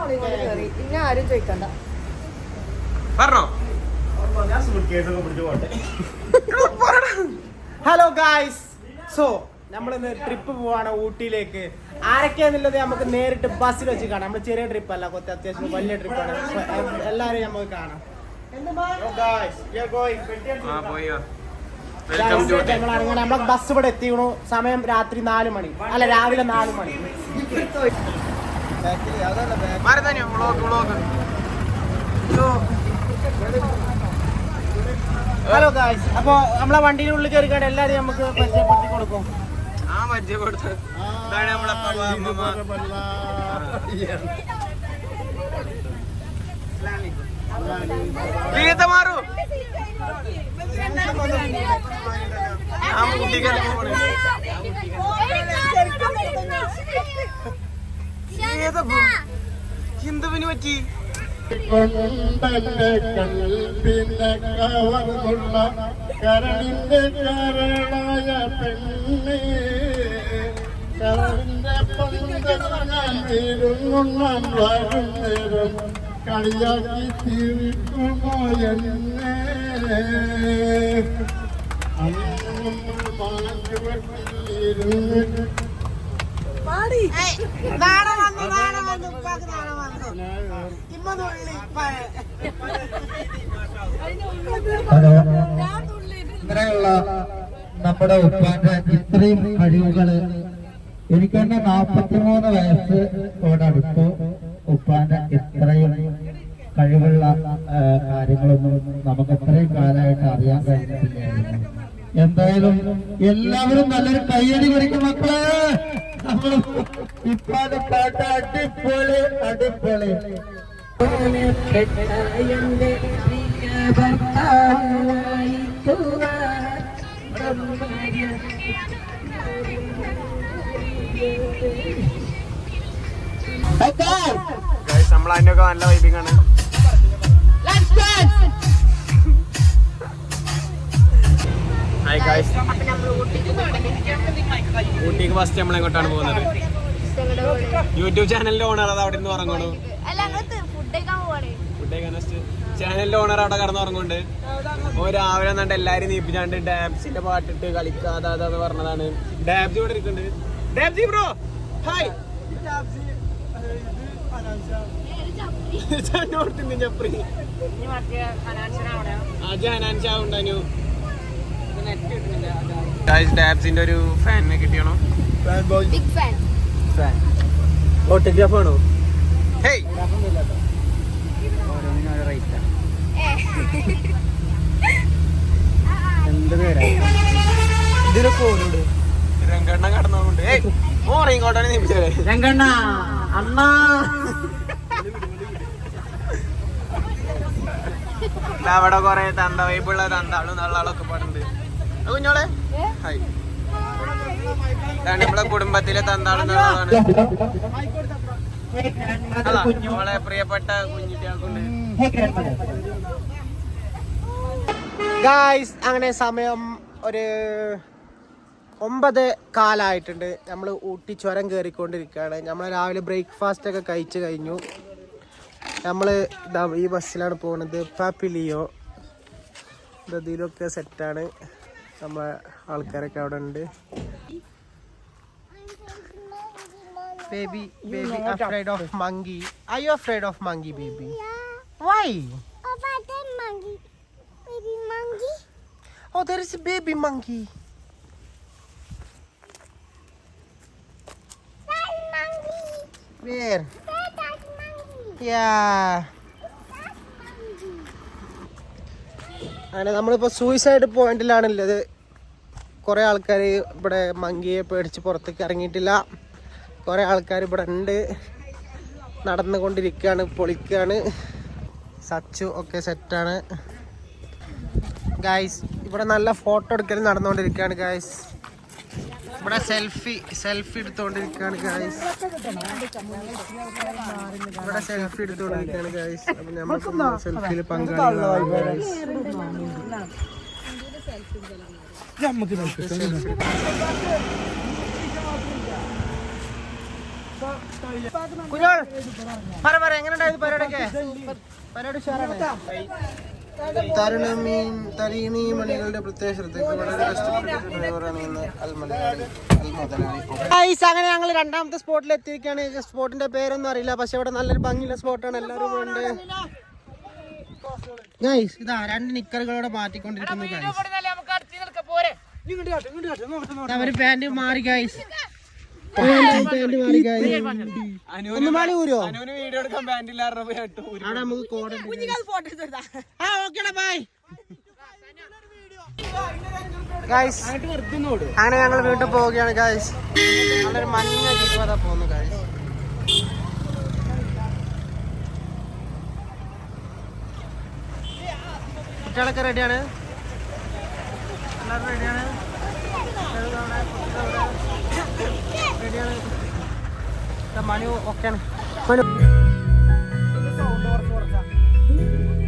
കൊണ്ട് കയറി ഇന്നെ ആരും ചോദിക്കണ്ട. പറഞ്ഞോ? ഹലോ ഗായ്സ് സോ നമ്മൾ നമ്മളിന്ന് ട്രിപ്പ് പോവാണ് ഊട്ടിയിലേക്ക്. ആരൊക്കെയാന്നുള്ളത് നമുക്ക് നേരിട്ട് ബസ്സിൽ വെച്ച് കാണാം. നമ്മൾ ചെറിയ ട്രിപ്പ് അല്ല കൊത്തി അത്യാവശ്യം വലിയ ട്രിപ്പാണ് എല്ലാവരെയും നമുക്ക് കാണാം. നമ്മളെ ബസ് ഇവിടെ എത്തിക്കണു. സമയം രാത്രി നാല് മണി. അല്ല രാവിലെ നാല് മണി. മരതന്യോ വ്ളോഗ് വ്ളോഗ്. ഹലോ. ഗായ്സ് അപ്പൊ നമ്മളെ വണ്ടിയുടെ ഉള്ളിൽ കയറിക്കാണ്ട് എല്ലാരെയും നമുക്ക് പരിചയപ്പെടുത്തി കൊടുക്കും. ആ പരിചയപ്പെടുത്ത്. ഇതാണ് നമ്മളെ. ഗീത മാറു. ആ പോണേ ഹിന്ദുവിന് പറ്റി. കൊണ്ടന്റെ കൽപ്പിനെ കവർന്നുള്ള കരണിന്റെ കരളായ പെണ്ണേ കരളിന്റെ പന്തൽ വീരുങ്ങുണ്ണാൻ വരും നേരം കളിയാക്കി തീർക്കുമോ എന്നെ? അന്നും മാറ്റി വെട്ടിയിരുന്നു ഹലോ. ഇങ്ങനെയുള്ള നമ്മുടെ ഉപ്പാന്റെ ഇത്രയും കഴിവുകൾ എനിക്ക് തന്നെ നാപ്പത്തിമൂന്ന് വയസ്സോടടുത്തു ഉപ്പാന്റെ ഇത്രയും കഴിവുള്ള കാര്യങ്ങളൊന്നും നമുക്ക് ഇത്രയും കാലമായിട്ട് അറിയാൻ കഴിഞ്ഞിട്ടില്ലായിരുന്നു. എന്തായാലും എല്ലാവരും നല്ലൊരു കയ്യടി കുറിക്കും മക്കളെ. നമ്മൾ അതിനൊക്കെ നല്ല വൈബിങ് ആണ്. ഹായ് ഊട്ടിക്ക് ഫസ്റ്റ് നമ്മൾ എങ്ങോട്ടാണ് പോകുന്നത്? യൂട്യൂബ് ചാനലിന്റെ ഓണർ അത് അവിടെ നിന്ന് ഉറങ്ങണു ചാനലിന്റെ ഓണർ അവിടെ കടന്ന് ഉറങ്ങുന്നുണ്ട്. ഓ രാവിലെ എന്നിട്ട് എല്ലാരും നീപ്പിച്ചാണ്ട് ഡാബ്സിന്റെ പാട്ടിട്ട് കളിക്കാതെ അതാന്ന് പറഞ്ഞതാണ്. ഡാബ്സ് ഇവിടെ ഇരിക്കുന്നുണ്ട്. Dabzee bro hi. നോർത്തിന്റെ ചപ്രി? ഉണ്ടാനു. ഡാബ്സിന്റെ ഒരു ഫാനിനെ കിട്ടിയാണോ? ബിഗ് ഫാൻ ഓട്ടോഗ്രാഫ് ആണോ? രംഗണ്ണ കടന്നുകൊണ്ട് രംഗണ്ണ അണ്ണാ. അവിടെ കൊറേ തന്ത വൈബുള്ള തന്താളും നള്ളാളൊക്കെ പാടുണ്ട് ആ കുഞ്ഞോളെ? ഹായ് നമ്മളെ കുടുംബത്തിലെ തന്താളും നള്ളാളാണ് അതാ കുഞ്ഞോളെ പ്രിയപ്പെട്ട കുഞ്ഞിട്ടിയാൾക്കുണ്ട് ഗായ്സ് അങ്ങനെ സമയം ഒരു ഒമ്പത് കാലായിട്ടുണ്ട്. നമ്മൾ ഊട്ടി ചുരം കയറിക്കൊണ്ടിരിക്കുകയാണ് നമ്മൾ രാവിലെ ബ്രേക്ക്ഫാസ്റ്റ് ഒക്കെ കഴിച്ചു കഴിഞ്ഞു. നമ്മൾ ഈ ബസ്സിലാണ് പോകുന്നത് പാപ്പിലിയോ ഇതിലൊക്കെ സെറ്റാണ് നമ്മളെ ആൾക്കാരൊക്കെ അവിടെ ഉണ്ട് baby baby afraid of monkey I you afraid of monkey baby why Oh, there is a baby monkey. Where? Yeah. അങ്ങനെ നമ്മളിപ്പോൾ സൂയിസൈഡ് പോയിന്റിലാണുള്ളത് കുറേ ആൾക്കാർ ഇവിടെ മങ്കിയെ പേടിച്ച് പുറത്തേക്ക് ഇറങ്ങിയിട്ടില്ല. കുറേ ആൾക്കാർ ഇവിടെ ഉണ്ട്. നടന്നുകൊണ്ടിരിക്കുകയാണ് പൊളിക്കുകയാണ് സച്ചു ഒക്കെ സെറ്റാണ് ഗായ്സ് ഇവിടെ നല്ല ഫോട്ടോ എടുക്കൽ നടന്നുകൊണ്ടിരിക്കുകയാണ് ഗായ്സ് ഇവിടെ സെൽഫി സെൽഫി എടുത്തോണ്ടിരിക്കാണ് ഗായ്സ് ഇവിടെ സെൽഫി എടുത്തോണ്ടിരിക്കാണ് ഗായ്സ് അപ്പൊ നമുക്ക് സെൽഫിയിൽ പങ്കാളികളാണ് ഗായ്സ് കുഞ്ഞോൾ പറ പറ ഉണ്ടായത് പരിപാടിയൊക്കെ? പരിപാടി ഉഷാറാണ്? തരുണമീൻ തരീണി മണികളുടെ പ്രത്യേക ശ്രദ്ധയ്ക്ക് വളരെ കഷ്ടപ്പെട്ട ഡ്രൈവറാണ് ഇന്ന് അൽമലയാളി ഗൈസ് അങ്ങനെ ഞങ്ങൾ രണ്ടാമത്തെ സ്പോട്ടിൽ എത്തിയിരിക്കുകയാണ് സ്പോട്ടിന്റെ പേരൊന്നും അറിയില്ല. പക്ഷെ ഇവിടെ നല്ലൊരു ഭംഗിയുള്ള സ്പോട്ടാണ്. എല്ലാവരും ഉണ്ട്. ഗൈസ് ഇതാ രണ്ട് നിക്കറുകളോടെ മാറ്റിക്കൊണ്ടിരിക്കുന്നു ഗൈസ് അവർ പാന്റ് മാറി ഗൈസ് ഊരോ അനുവിന് വീഡിയോ എടുക്കാൻ അവിടെ നമുക്ക് കോഡ് ആ ഓക്കേടാ ബൈ ഗൈസ് അങ്ങനെ ഞങ്ങൾ വീട്ടിൽ പോവുകയാണ് ഗൈസ് നല്ലൊരു മഞ്ഞ ജീവത പോകുന്നു ഗൈസ് കുട്ടികളൊക്കെ റെഡിയാണ് എല്ലാവരും റെഡിയാണ് റെഡിയാണ് മനു ഓക്കെയാണ്. മനു. അയ്യോ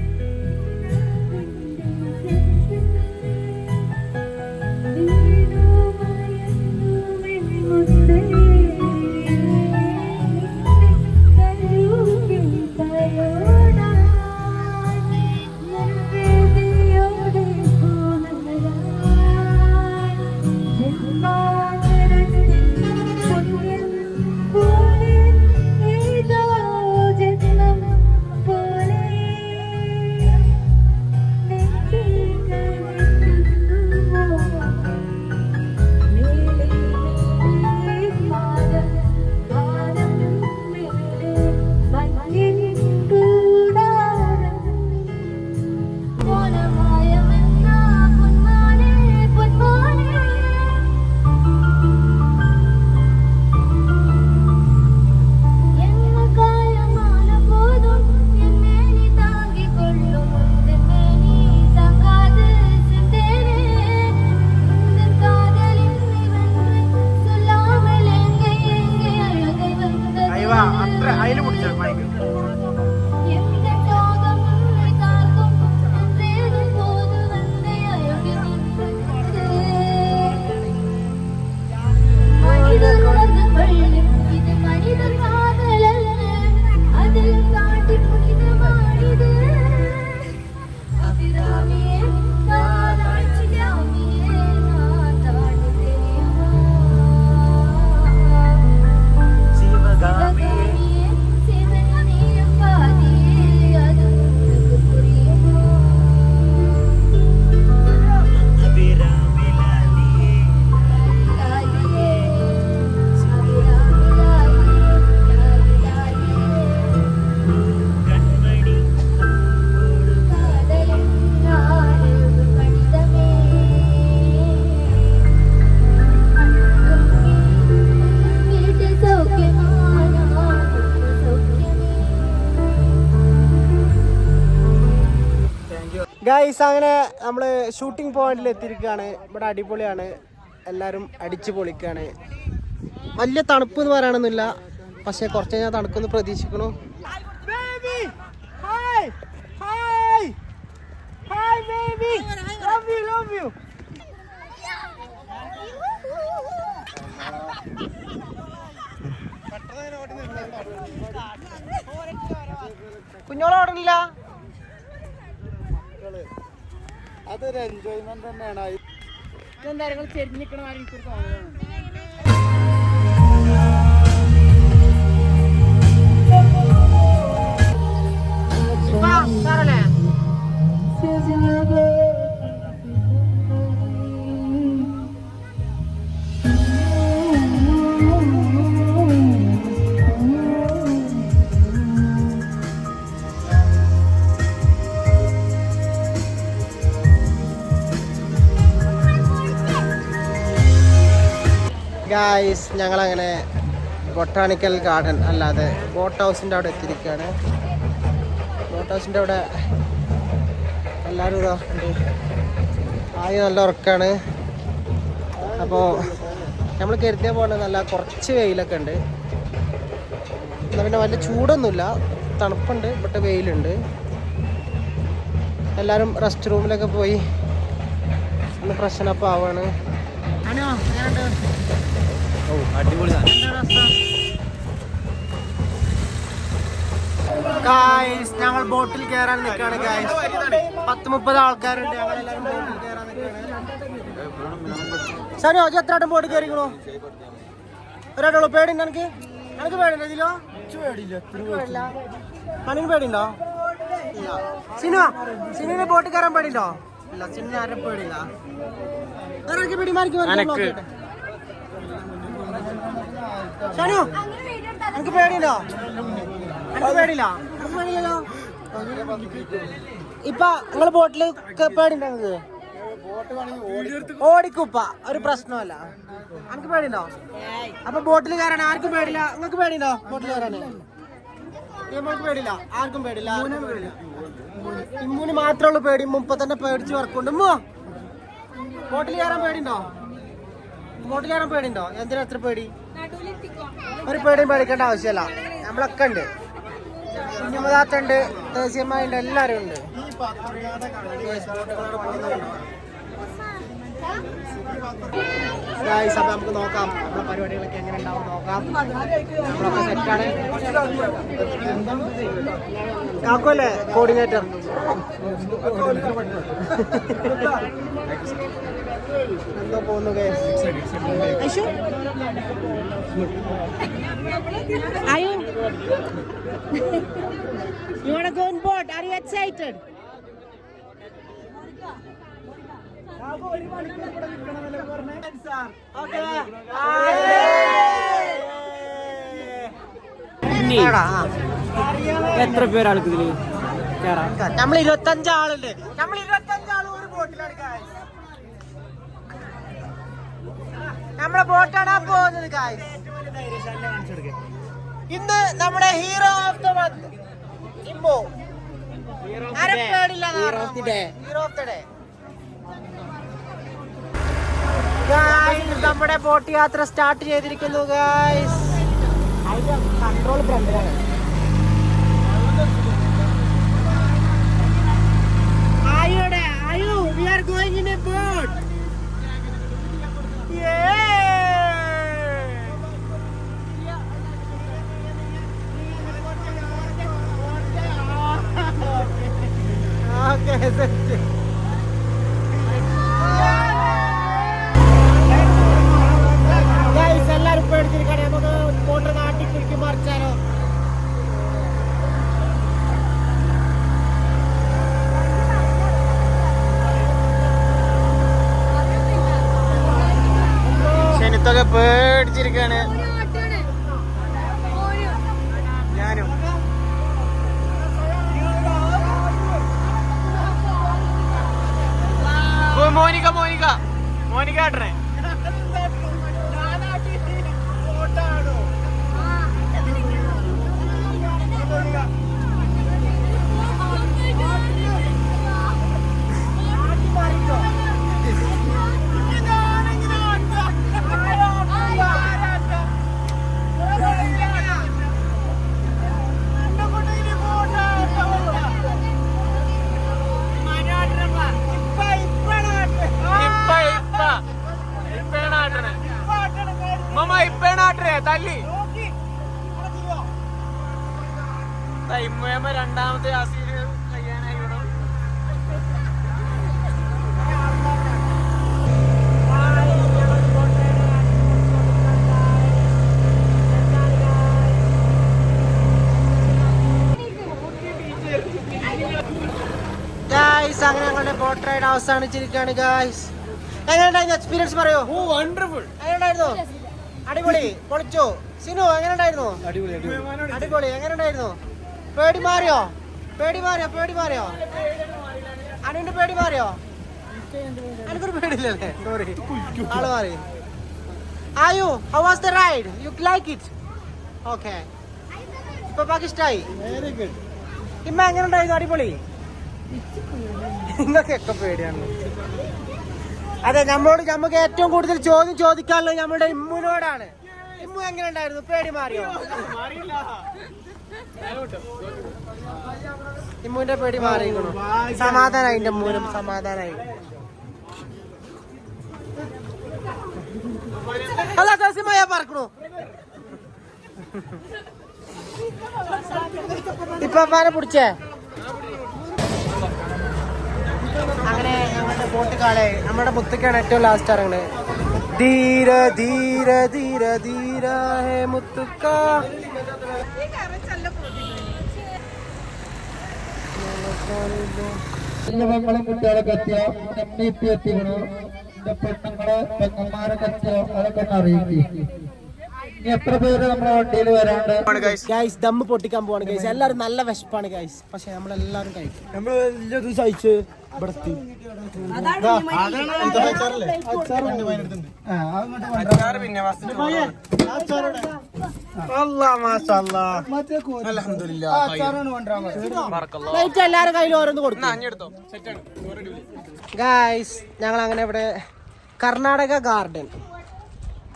ഗൈസ് അങ്ങനെ നമ്മൾ ഷൂട്ടിംഗ് പോയിന്റിൽ എത്തിയിരിക്കുകയാണ്. ഇവിടെ അടിപൊളിയാണ്. എല്ലാവരും അടിച്ചു പൊളിക്കുകയാണ്. വലിയ തണുപ്പ് എന്ന് പറയാനൊന്നുമില്ല. പക്ഷെ കുറച്ച് കഴിഞ്ഞാൽ തണുക്കൊന്ന് പ്രതീക്ഷിക്കണു കുഞ്ഞോളോടണില്ല അതൊരു എൻജോയ്മെന്റ് തന്നെയാണ്. ഗായ്സ് ഞങ്ങളങ്ങനെ ബൊട്ടാണിക്കൽ ഗാർഡൻ അല്ലാതെ ബോട്ട് ഹൗസിന്റെ അവിടെ എത്തിയിരിക്കുകയാണ്. ബോട്ട് ഹൗസിന്റെ അവിടെ എല്ലാവരും ആയി നല്ല ഉറക്കാണ്. അപ്പോൾ നമ്മൾ കരുതിയ പോലെ നല്ല കുറച്ച് വെയിലൊക്കെ ഉണ്ട്. എന്നാൽ പിന്നെ വലിയ ചൂടൊന്നുമില്ല. തണുപ്പുണ്ട് ബട്ട് വെയിലുണ്ട്. എല്ലാവരും റെസ്റ്റ് റൂമിലൊക്കെ പോയി. ഒന്ന് ഫ്രഷനപ്പ് ആവാണ്. ആണോ? ഓ അടിപൊളി ഗായ്സ് ഞങ്ങൾ ബോട്ടിൽ കയറാൻ നിൽക്കാണ് ഗായ്സ് പത്ത് മുപ്പത് ആൾക്കാരുണ്ട് ഞങ്ങൾ എല്ലാവരും ബോട്ടിൽ കയറാൻ നിൽക്കാണ് സരി ഓജ് എത്ര ആട്ടം ബോട്ടിൽ കയറിക്കണോ ഒരാട്ടുള്ളൂ പേടിയുണ്ടോ എനിക്ക് എനിക്ക് പേടിയുണ്ടോ ഇതിലോ കണിന് പേടിയുണ്ടോ സിനു സിനിമ സിനിമ ബോട്ടിൽ കയറാൻ പേടിയുണ്ടോ ഇല്ല സിനിമ ആരും പേടിയില്ല. എനിക്ക് പേടിമാർക്ക് ഷനു എനിക്ക് പേടിയുണ്ടോ? എനിക്ക് പേടിയില്ല? എനിക്ക് പേടിയില്ലല്ലോ ഇപ്പൊ നിങ്ങൾ ബോട്ടിൽ പേടിണ്ടോ നിങ്ങക്ക്? ഓടിക്കുപ്പ ഒരു പ്രശ്നമല്ല എനിക്ക് പേടിയുണ്ടോ? അപ്പൊ ബോട്ടിൽ കയറാൻ ആർക്കും പേടില്ല നിങ്ങൾക്ക് പേടിയുണ്ടോ ബോട്ടിൽ കയറാന്? പേടില്ല ആർക്കും പേടില്ല ഇമ്മൂന് മാത്രമേ ഉള്ളൂ പേടി. മുപ്പ തന്നെ പേടിച്ച് വർക്കുണ്ട്. ഉമ്മോ ബോട്ടിൽ കയറാൻ പേടിയുണ്ടോ? ബോട്ടിൽ കയറാൻ പേടിയുണ്ടോ? എന്തിനാ എത്ര പേടി? ഒരു പേടിയും പേടിക്കേണ്ട ആവശ്യമല്ല. നമ്മളൊക്കെ ഉണ്ട്. കുഞ്ഞുമതാത്തുണ്ട് ദേശീയമായുണ്ട് എല്ലാവരും ഉണ്ട്. അപ്പൊ നമുക്ക് നോക്കാം. നമ്മുടെ പരിപാടികളൊക്കെ എങ്ങനെ ഉണ്ടാവും നോക്കാം. നമ്മളൊക്കെ സെറ്റാണ് കാക്കുമല്ലേ കോർഡിനേറ്റർ എന്തോ പോകുന്നു Are you? you want to go on board? Are you excited? എത്ര പേരാൾക്ക് ഇതിൽ കേറാം നമ്മൾ ഇരുപത്തഞ്ച് ആളുണ്ട്. നമ്മൾ ഇരുപത്തഞ്ച് ആൾ ഒരു ബോട്ടിലാണ്. നമ്മളെ ബോട്ടാണ് പോകുന്നത്. ഇന്ന് നമ്മുടെ ഹീറോ ഓഫ് ദ മന്ത് ഇമ്പോ. ആരും പേടില്ല hero of the day hero of the day നമ്മുടെ ബോട്ട് യാത്ര സ്റ്റാർട്ട് ചെയ്തിരിക്കുന്നു ഗായ്സ് കൺട്രോൾ ഫ്രണ്ടിലാണ് ആയോടെ ആയോ we are going in a boat Okay, set Guys, എല്ലാരും പേടിച്ചിരിക്കണേ നമുക്ക് ബോട്ട് നാട്ടിൽ കുരുക്കി മറിച്ചാലോ ശനിത്തൊക്കെ പേടിച്ചിരിക്കാണ് ഞാനും ഓ, മോനിക മോനിക മോനിക ഇമ്മയമ്മ രണ്ടാമത്തെ അസീൽ കഴിയാനായി വിടും അങ്ങനെ ഞങ്ങളുടെ ബോട്ട് റൈഡ് അവസാനിച്ചിരിക്കുകയാണ് ഗായ്സ് എങ്ങനെയുണ്ടായിരുന്നു എക്സ്പീരിയൻസ് പറയൂ? ഓ വണ്ടർഫുൾ എങ്ങനെയുണ്ടായിരുന്നു? അടിപൊളി. പൊളിച്ചോ? സിനു എങ്ങനെയുണ്ടായിരുന്നു? അടിപൊളി എങ്ങനെയുണ്ടായിരുന്നു? പേടി മാറിയോ? പേടി മാറിയോ? പേടി മാറിയോ? അനുവിന്റെ പേടി മാറിയോ? എനിക്കൊരു പേടിയില്ലല്ലേ? സോറി ആൾ മാറി. ആയു how was the ride you like it okay ഇപ്പൊ പാകിഷ്ടായി ഇമ്മ എങ്ങനെ ഉണ്ടായിരുന്നു? അടിപൊളി? നിങ്ങൾക്കൊക്കെ പേടിയാണ്. അതെ നമ്മളോട് നമുക്ക് ഏറ്റവും കൂടുതൽ ചോദ്യം ചോദിക്കാനുള്ളത് നമ്മുടെ ഇമ്മുനോടാണ്. ഇമ്മു എങ്ങനെ ഉണ്ടായിരുന്നു? പേടി മാറിയോ? ഇമ്മുവിന്റെ പേടി മാറിയിരിക്കണു? സമാധാനായി എന്റെ മൂന്നും സമാധാനായി. അല്ല കസിമയ പറക്കണു. ഇപ്പാനെ പിടിച്ചേ? അങ്ങനെ ഞങ്ങളുടെ ബോട്ട് കാളെ നമ്മുടെ മുത്തുക്കാണ് ഏറ്റവും ലാസ്റ്റ് ഇറങ്ങുന്നത് ധീര ധീര ധീര ധീര ഹേ മുത്തുക്ക. എന്റെ പെങ്ങളും കുട്ടികളൊക്കെ എത്തിയോ എം അമ്മ പി എത്തിക്കണോ എന്റെ പെണ്ണുങ്ങളെ പെങ്ങന്മാരൊക്കെ എത്തിയോ അതൊക്കെ ഒന്ന് അറിയിക്കും എത്ര പേര് നമ്മുടെ വണ്ടിയിൽ വരാണ്ട് ഗൈസ് ദമ്മ് പൊട്ടിക്കാൻ പോവാണ് ഗൈസ് എല്ലാവരും നല്ല വിശപ്പാണ് ഗൈസ് പക്ഷെ നമ്മളെല്ലാവരും കഴിക്കും നമ്മൾ വലിയൊരു സഹിച്ച് ഇവിടെ എത്തി. ലൈറ്റ് എല്ലാവരും കയ്യിൽ ഓരോന്ന് കൊടുക്കും. ഗായ്സ് ഞങ്ങൾ അങ്ങനെ ഇവിടെ കർണാടക ഗാർഡൻ.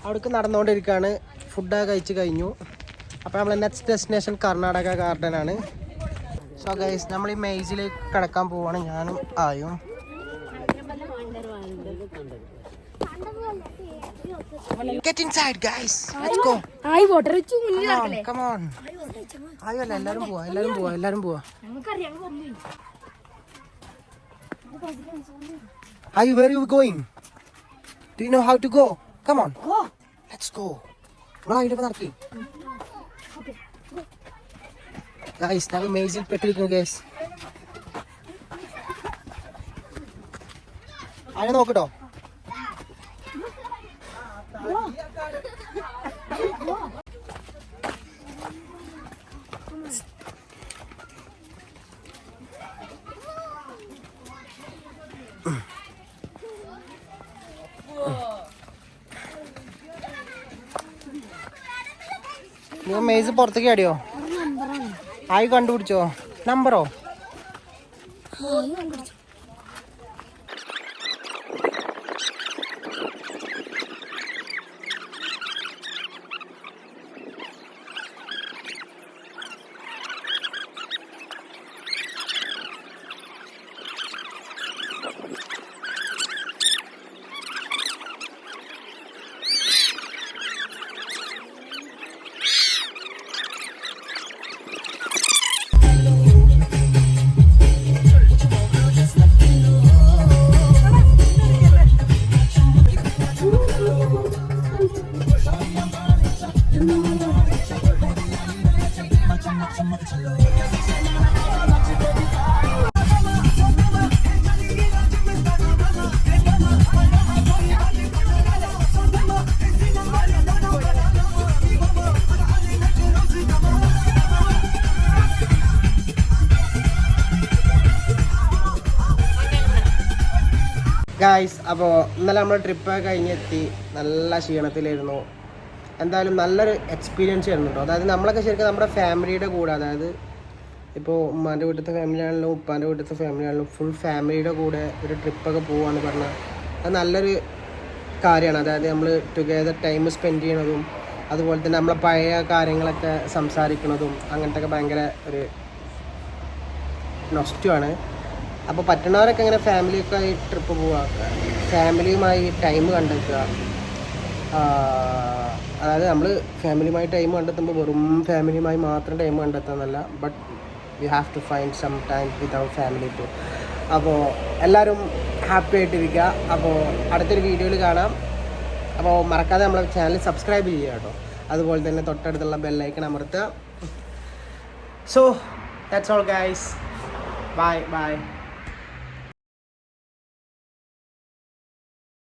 അവിടേക്ക് നടന്നുകൊണ്ടിരിക്കുകയാണ് ഫുഡ് കഴിച്ച് കഴിഞ്ഞു. അപ്പോൾ നമ്മൾ നെക്സ്റ്റ് ഡെസ്റ്റിനേഷൻ കർണാടക ഗാർഡൻ ആണ് സോ ഗൈസ് നമ്മൾ ഈ മെയ്സിലേക്ക് കിടക്കാൻ പോവാണ്. ഞാനും ആയും. Get inside, guys. Let's go. ആയി വോട്ടർ Come on. ആയോ അല്ല എല്ലാരും പോവാ എല്ലാരും പോവാ എല്ലാരും പോവാ നമുക്കറിയാം Are you where going? Do you know how to go? Come on. Go. Let's go. നമ്മളെ അതിന്റെ നടത്തി ഗൈസ് ഞങ്ങൾ മെയ്സിൽ പെട്ടിരിക്കുന്നു ഗൈസ് അതിനെ നോക്കട്ടോ നീ മെയ്സ് പുറത്തേക്ക് അടിയോ ആയി കണ്ടുപിടിച്ചോ? നമ്പറോ ഗായ്സ് അപ്പോൾ ഇന്നലെ നമ്മൾ ട്രിപ്പ് കഴിഞ്ഞെത്തി. നല്ല ക്ഷീണത്തിലായിരുന്നു. എന്തായാലും നല്ലൊരു എക്സ്പീരിയൻസ് ആയിരുന്നു കേട്ടോ അതായത് നമ്മളൊക്കെ ശരിക്കും നമ്മുടെ ഫാമിലിയുടെ കൂടെ അതായത് ഇപ്പോൾ ഉമ്മാന്റെ വീട്ടിലത്തെ ഫാമിലി ആണെങ്കിലും ഉപ്പാന്റെ വീട്ടിലത്തെ ഫാമിലി ആണെങ്കിലും ഫുൾ ഫാമിലിയുടെ കൂടെ ഒരു ട്രിപ്പൊക്കെ പോവാന്ന് പറഞ്ഞാൽ അത് നല്ലൊരു കാര്യമാണ്. അതായത് നമ്മൾ ടുഗെദർ ടൈം സ്പെൻഡ് ചെയ്യണതും അതുപോലെ തന്നെ നമ്മളെ പഴയ കാര്യങ്ങളൊക്കെ സംസാരിക്കുന്നതും അങ്ങനത്തെ ഒക്കെ ഭയങ്കര ഒരു നൊസ്റ്റുമാണ് അപ്പോൾ പറ്റുന്നവരൊക്കെ ഇങ്ങനെ ഫാമിലിയൊക്കെ ആയി ട്രിപ്പ് പോവാ. ഫാമിലിയുമായി ടൈം കണ്ടെത്തുക. അതായത് നമ്മൾ ഫാമിലിയുമായി ടൈം കണ്ടെത്തുമ്പോൾ വെറും ഫാമിലിയുമായി മാത്രം time കണ്ടെത്താന്നല്ല but we have to find some time with our family too അപ്പോൾ എല്ലാവരും ഹാപ്പി ആയിട്ടിരിക്കുക അപ്പോൾ അടുത്തൊരു വീഡിയോയിൽ കാണാം. അപ്പോൾ മറക്കാതെ നമ്മളെ ചാനൽ സബ്സ്ക്രൈബ് ചെയ്യുക കേട്ടോ. അതുപോലെ തന്നെ തൊട്ടടുത്തുള്ള ബെല്ലൈക്കൺ അമർത്തുക. So that's all guys bye bye